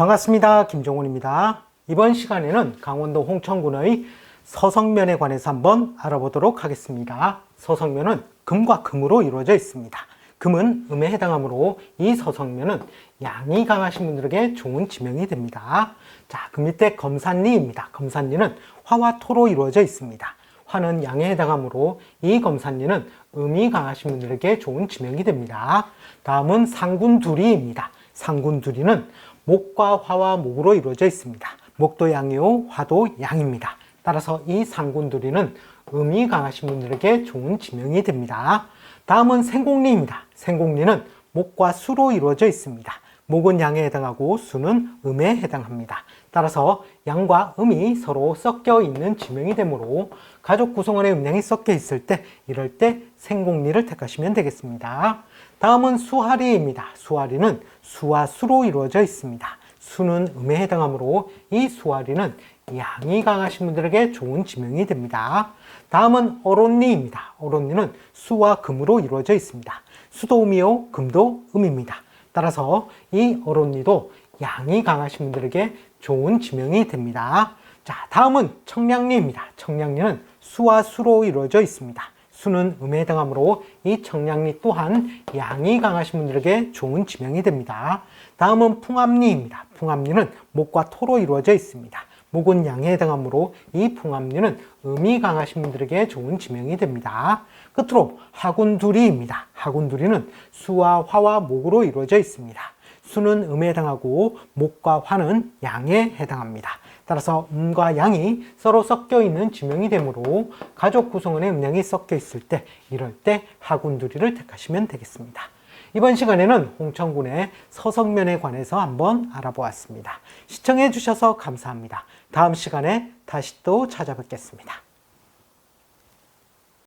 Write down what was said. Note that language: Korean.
반갑습니다. 김종훈입니다. 이번 시간에는 강원도 홍천군의 서성면에 관해서 한번 알아보도록 하겠습니다. 서성면은 금과 금으로 이루어져 있습니다. 금은 음에 해당하므로 이 서성면은 양이 강하신 분들에게 좋은 지명이 됩니다. 자, 그 밑에 검산리입니다. 검산리는 화와 토로 이루어져 있습니다. 화는 양에 해당하므로 이 검산리는 음이 강하신 분들에게 좋은 지명이 됩니다. 다음은 상군두리입니다. 상군두리는 목과 화와 목으로 이루어져 있습니다. 목도 양이요, 화도 양입니다. 따라서 이 상군두리는 음이 강하신 분들에게 좋은 지명이 됩니다. 다음은 생공리입니다. 생공리는 목과 수로 이루어져 있습니다. 목은 양에 해당하고 수는 음에 해당합니다. 따라서 양과 음이 서로 섞여 있는 지명이 되므로 가족 구성원의 음양이 섞여 있을 때 이럴 때 생공리를 택하시면 되겠습니다. 다음은 수하리입니다. 수하리는 수와 수로 이루어져 있습니다. 수는 음에 해당하므로 이 수하리는 양이 강하신 분들에게 좋은 지명이 됩니다. 다음은 어론리입니다. 어론리는 수와 금으로 이루어져 있습니다. 수도 음이요, 금도 음입니다. 따라서 이 어론리도 양이 강하신 분들에게 좋은 지명이 됩니다. 자, 다음은 청량리입니다. 청량리는 수와 수로 이루어져 있습니다. 수는 음에 해당하므로 이 청량리 또한 양이 강하신 분들에게 좋은 지명이 됩니다. 다음은 풍암리입니다. 풍암리는 목과 토로 이루어져 있습니다. 목은 양에 해당하므로 이 풍암리는 음이 강하신 분들에게 좋은 지명이 됩니다. 끝으로 하군두리입니다. 하군두리는 수와 화와 목으로 이루어져 있습니다. 수는 음에 해당하고 목과 화는 양에 해당합니다. 따라서 음과 양이 서로 섞여 있는 지명이 되므로 가족 구성원의 음양이 섞여 있을 때 이럴 때 하군두리를 택하시면 되겠습니다. 이번 시간에는 홍천군의 서성면에 관해서 한번 알아보았습니다. 시청해 주셔서 감사합니다. 다음 시간에 다시 또 찾아뵙겠습니다.